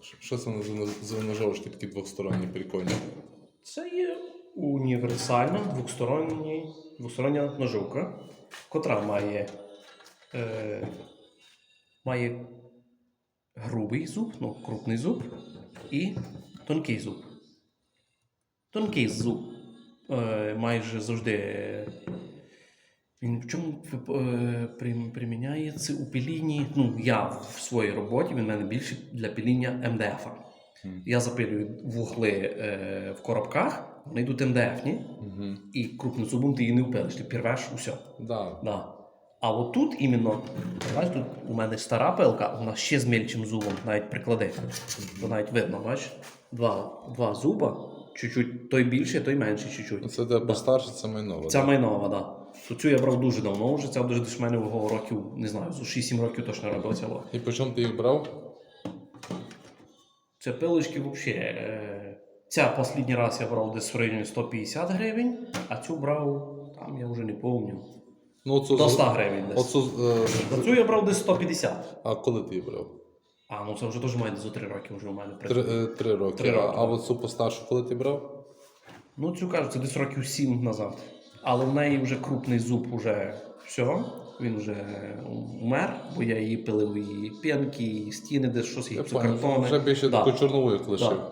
Що- це за ножовочки такі двосторонні прикольні? Це є універсальна двостороння, двостороння ножовка, котра має, е, має грубий зуб, ну, крупний зуб і тонкий зуб. Тонкий зуб е, майже завжди. Він в чому е, прим- приміняється у пілінні? Ну, я в своїй роботі, він в мене більше для піління МДФ. Мгм. Я запилюю вугли е, в коробках, вони йдуть МДФні, Угу. і крупним зубом ти її не впилиш, ти пірвеш усе. Да. Да. А от тут іменно, бачиш, тут у мене стара пилка, вона ще з мельчим зубом, навіть приклади. То навіть видно, бачиш? Два, два зуба, чуть-чуть, той більший, той менший чуть-чуть. Це де постарше, це майнове. Ця майнова, так. Да. Цю я брав дуже давно вже, ця дуже десь в мене років, не знаю, з 6-7 років точно робив во. І по чому ти їх брав? Це пилочки взагалі. Е, ця останній раз я брав десь в районі 150 гривень, а цю брав, там я вже не пам'ятаю, Ну, оцю, до 100 гривень десь. оцю, е, За цю я брав десь 150. а коли ти її брав? А, ну це вже теж має за 3 роки вже у мене. Три, е, три роки. Три А, роки. а оцю постаршу, коли ти брав? Ну, цю кажуть, це десь років 7 назад. Але в неї вже крупний зуб уже все. Він вже умер, бо я її пилив і п'янки, і стіни, десь щось, понял, картони. вже більше Да. таку чорнову як лишив. Да.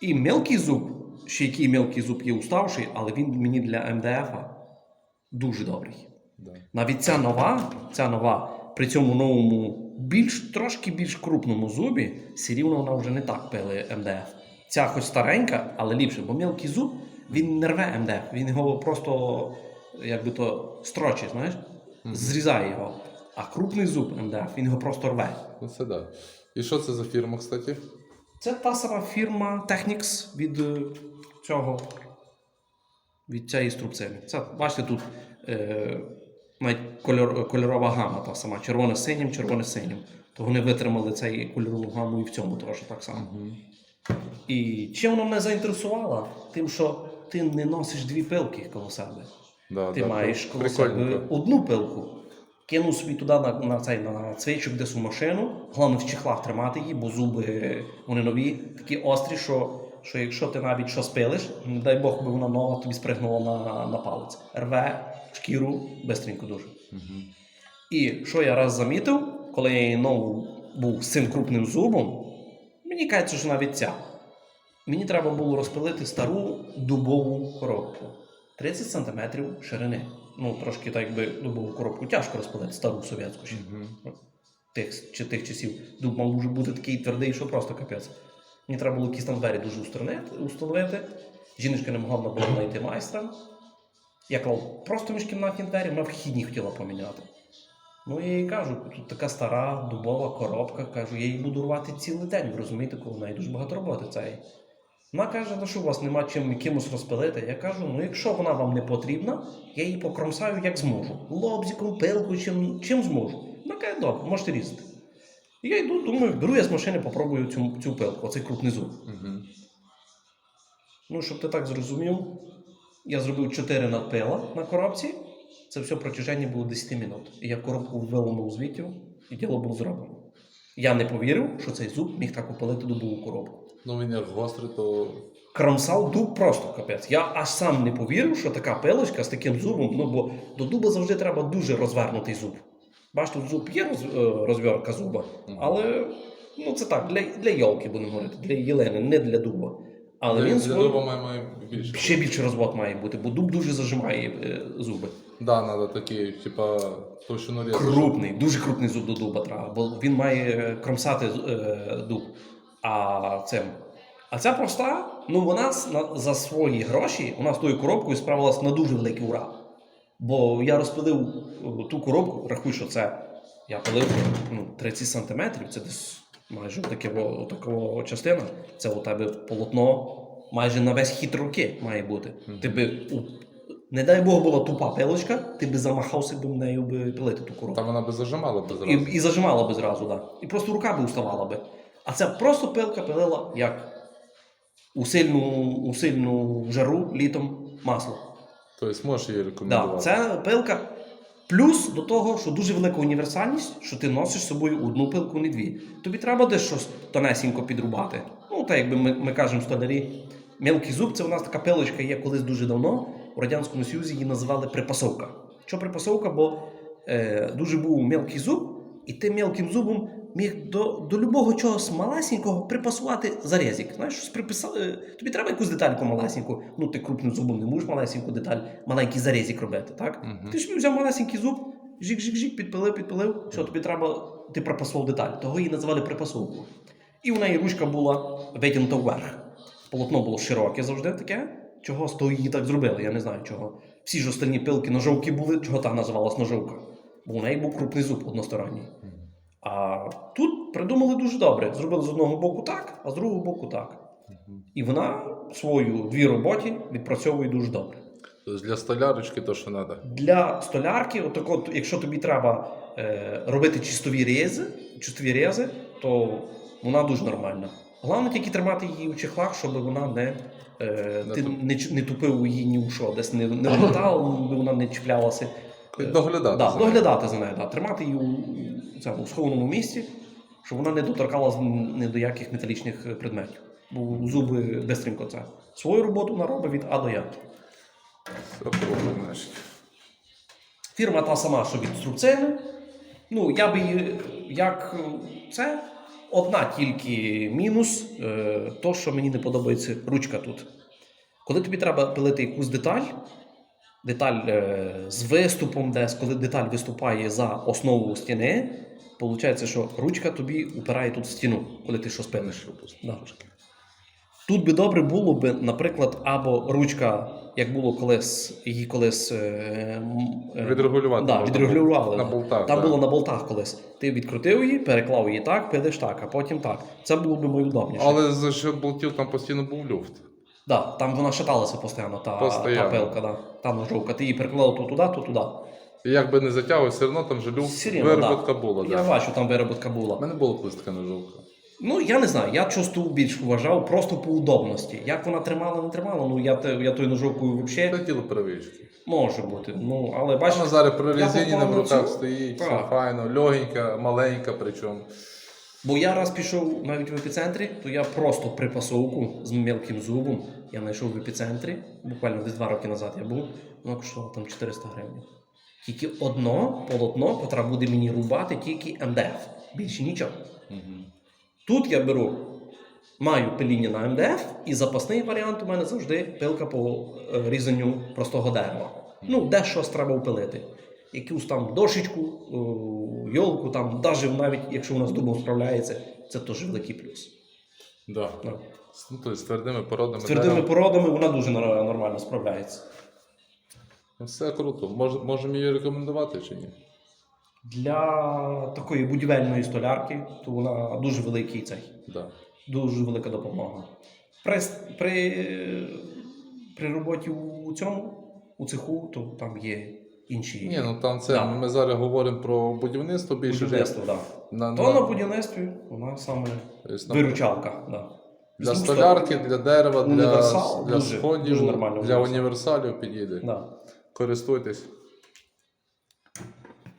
І мелкий зуб, ще який мелкий зуб є уставший, але він мені для МДФ дуже добрий. Да. Навіть ця нова, ця нова, при цьому новому, більш трошки більш крупному зубі, все рівно вона вже не так пили МДФ. Ця хоч старенька, але ліпше, бо мелкий зуб він не рве МДФ, він його просто як би то строчить, знаєш, зрізає його. А крупний зуб МДФ, він його просто рве. Ну це да. І що це за фірма, кстати? Це та сама фірма Technics від е, цього. Від цієї струбцини. Це, бачите, тут е, навіть кольор, кольорова гама та сама. Червоне з синім, червоне з синім. То вони витримали цей кольорову гаму і в цьому теж так само. І чим вона мене заінтересувала? Тим, що ти не носиш дві пилки коло себе. Да, Ти да, маєш коло себе одну пилку. Кинув собі туди на, на цей на цвичок десь у машину. Головне в чехлах тримати її, бо зуби вони нові, такі острі, що, що якщо ти навіть щось пилиш, не дай Бог би вона нова тобі спригнула на, на палець. Рве шкіру бистренько дуже. Мгм. І що я раз замітив, коли я ну, був з цим крупним зубом, мені кажеться, що навіть ця. Мені треба було розпилити стару дубову коробку. 30 см ширини. Ну, трошки так якби дубову коробку тяжко розпилити, стару совєтську ще. Мгм. Тих, чи тих часів. Дуб мав може бути такий твердий, що просто капець. Мені треба було якісь там двері дуже установити. Жіночка не могла була знайти майстра. Я клав просто міжкімнатні двері, вона вхідні хотіла поміняти. Ну, я їй кажу, тут така стара дубова коробка, кажу, я її буду рвати цілий день, ви розумієте, коли в неї дуже багато роботи цієї. Вона каже, ну що у вас нема чим якимось розпилити. Я кажу, ну якщо вона вам не потрібна, я її покромсаю як зможу. Лобзиком, пилкою, чим, чим зможу. Вона каже, добре, можете різати. І я йду, думаю, беру я з машини, попробую цю, цю пилку, оцей крупний зуб. Мгм. Ну, щоб ти так зрозумів, я зробив 4 надпила на коробці. Це все протяження було 10 минут. І я коробку виломив звідтів, і діло було зроблено. Я не повірив, що цей зуб міг так опалити дубову коробку. Ну він як гострий, то Кромсав дуб просто капець. Я аж сам не повірив, що така пилочка з таким зубом, ну бо до дуба завжди треба дуже розвернутий зуб. Бачите, зуб є роз, е, зуба, але ну це так, для, для йолки будемо говорити, для єлени, не для дуба. Але він для дуба має, має більше. ще більше розвод має бути, бо дуб дуже зажимає е, зуби. Да, треба такі, типа, товщину різати. Крупний, дуже крупний зуб до дуба треба, бо він має е, кромсати е, дуб. А це. А ця проста, ну вона с- на- за свої гроші, вона з тою коробкою справилась на дуже великий ура. Бо я розпилив е, ту коробку, рахуй, що це я пилив ну, 30 сантиметрів, це десь майже таке, во- такого частина. Це у тебе полотно майже на весь хід руки має бути. Ти би, не дай Бог була тупа пилочка, ти би замахався б нею би пилити ту коробку. Та вона би зажимала без І, і зажимала би зразу, да. І просто рука би уставала би. А це просто пилка пилила як у сильну, у сильну жару літом масло. Тобто можеш її Да. Це пилка Плюс до того, що дуже велика універсальність, що ти носиш з собою одну пилку, не дві. Тобі треба десь щось тонесенько підрубати. Ну, так якби ми, ми кажемо столярі, мелкий зуб це у нас така пилочка є колись дуже давно. У Радянському Союзі її називали припасовка. Що припасовка? Бо е, дуже був мілкий зуб, і ти мелким зубом міг до, до любого чогось малесенького припасувати зарізик. Знаєш, щось приписали. Тобі треба якусь детальку малесеньку. Ну, ти крупним зубом не можеш малесеньку деталь, маленький зарізик робити, так? Мгм. Ти ж взяв малесенький зуб, жик-жик-жик, підпилив, підпилив. Що тобі треба, ти припасував деталь. Того її називали припасовку. І у неї ручка була витягнута вверх. Полотно було широке завжди таке. Чого з того її так зробили, я не знаю чого. Всі ж остальні пилки ножовки були, чого та називалась ножовка. Бо у неї був крупний зуб односторонній. А тут придумали дуже добре. Зробили з одного боку так, а з другого боку так. І вона свою дві роботі відпрацьовує дуже добре. Тобто для столярочки то, що треба. Для столярки, отак от, якщо тобі треба е, робити чистові рези, чистові рези, то вона дуже нормальна. Головне тільки тримати її у чехлах, щоб вона не, е, Не ти туп- не, не тупив її ні у що, десь не, не вона не чіплялася. Доглядати. Да, за доглядати за нею, да. тримати її у цьому у схованому місці, щоб вона не доторкалася ні до яких металічних е, предметів. Бо зуби бистренько це. Свою роботу вона робить від А до Я. Фірма та сама, що від Струбцини. Ну, я би як е, це. Одна тільки мінус, е, то, що мені не подобається ручка тут. Коли тобі треба пилити якусь деталь, деталь е, з виступом, десь, коли деталь виступає за основу стіни, виходить, що ручка тобі упирає тут в стіну, коли ти щось пилиш. Да. Тут би добре було би, наприклад, або ручка, як було колись, її колись. е, е, Відрегулювати. Да, відрегулювали. На болтах. Там да. було на болтах колись. Ти відкрутив її, переклав її так, пилиш так, а потім так. Це було б найудобніше. Але за що болтів там постійно був люфт. Да, там вона шаталася постійно, та, Постоянно. та пилка, да. та ножовка. Ти її переклав то туди, то туди. І як би не затягував, все одно там же люфт, Все рівно, вироботка да. була. Я Да. бачу, там вироботка У була. мене була колись така ножовка. Ну, я не знаю, я часто більш вважав просто по удобності. Як вона тримала, не тримала, ну я, те- я тою ножовкою взагалі Летіло привички. може бути. Ну, але бачиш, зараз при я резині попав на на руках цю. стоїть, все Так. файно, легенька, маленька причому. Бо я раз пішов навіть в епіцентрі, то я просто припасовку з мілким зубом. Я знайшов в епіцентрі, буквально десь два роки назад я був, воно коштувало там 400 гривень. Тільки одно полотно, котре буде мені рубати, тільки МДФ. Більше нічого. Тут я беру, маю пиління на МДФ, і запасний варіант у мене завжди пилка по е, різанню простого дерева. Ну, де щось треба впилити. Якусь там дошечку, йолку, там, навіть навіть якщо вона з дубом справляється, це теж великий плюс. Да. Ну, Ну, тобто з твердими породами. З твердими дерева. породами вона дуже нормально справляється. Ну, Все круто. Мож, можемо її рекомендувати чи ні? Для такої будівельної столярки, то вона дуже великий цей. Да. дуже велика допомога. При, при, при роботі у цьому, у цеху, то там є інші Ні, ну там це Да. ми зараз говоримо про будівництво більше. будівництво. Да. На, То на, на будівництві вона саме тобто виручалка. Да. Для столярки, для дерева, для, для сходів, для універсалів підійде. Да. Користуйтесь.